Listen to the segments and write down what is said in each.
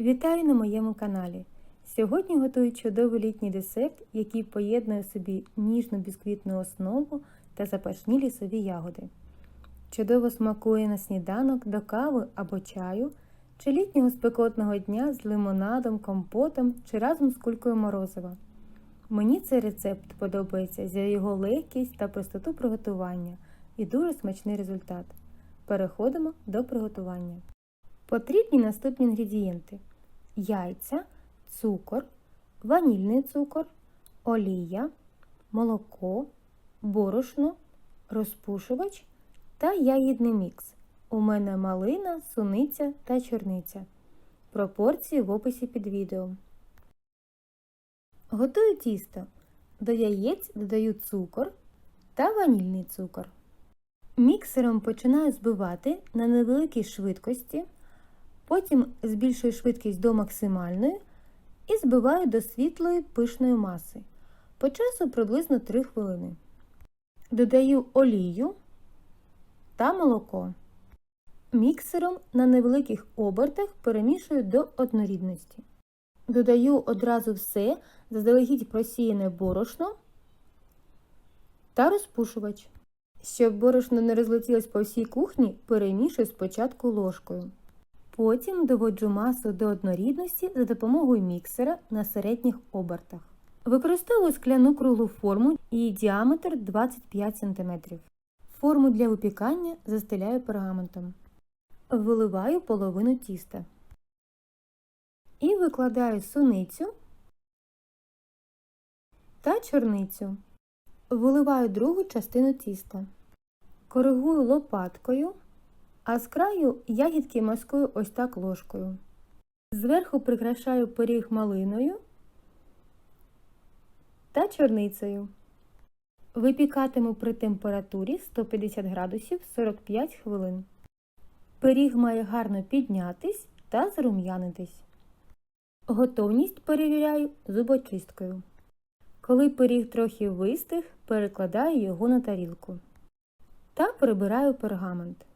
Вітаю на моєму каналі. Сьогодні готую чудовий літній десерт, який поєднує в собі ніжну бісквітну основу та запашні лісові ягоди. Чудово смакує на сніданок до кави або чаю, чи літнього спекотного дня з лимонадом, компотом чи разом з кулькою морозива. Мені цей рецепт подобається за його легкість та простоту приготування і дуже смачний результат. Переходимо до приготування. Потрібні наступні інгредієнти: яйця, цукор, ванільний цукор, олія, молоко, борошно, розпушувач та ягідний мікс. У мене малина, суниця та чорниця. Пропорції в описі під відео. Готую тісто. До яєць додаю цукор та ванільний цукор. Міксером починаю збивати на невеликій швидкості, потім збільшую швидкість до максимальної і збиваю до світлої пишної маси. По часу приблизно 3 хвилини. Додаю олію та молоко. Міксером на невеликих обертах перемішую до однорідності. Додаю одразу все заздалегідь просіяне борошно та розпушувач. Щоб борошно не розлетілось по всій кухні, перемішую спочатку ложкою. Потім доводжу масу до однорідності за допомогою міксера на середніх обертах. Використовую скляну круглу форму і діаметр 25 см. Форму для випікання застеляю пергаментом. Виливаю половину тіста. І викладаю суницю та чорницю. Виливаю другу частину тіста. Коригую лопаткою, а з краю ягідки маскую ось так ложкою. Зверху прикрашаю пиріг малиною та чорницею. Випікатиму при температурі 150 градусів 45 хвилин. Пиріг має гарно піднятись та зарум'янитись. Готовність перевіряю зубочисткою. Коли пиріг трохи вистиг, перекладаю його на тарілку та прибираю пергамент.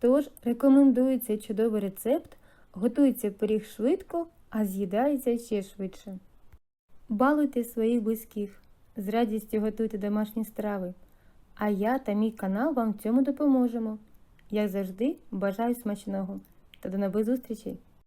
Тож рекомендую цей чудовий рецепт, готується пиріг швидко, а з'їдається ще швидше. Балуйте своїх близьких, з радістю готуйте домашні страви, а я та мій канал вам в цьому допоможемо. Як завжди, бажаю смачного та до нових зустрічей!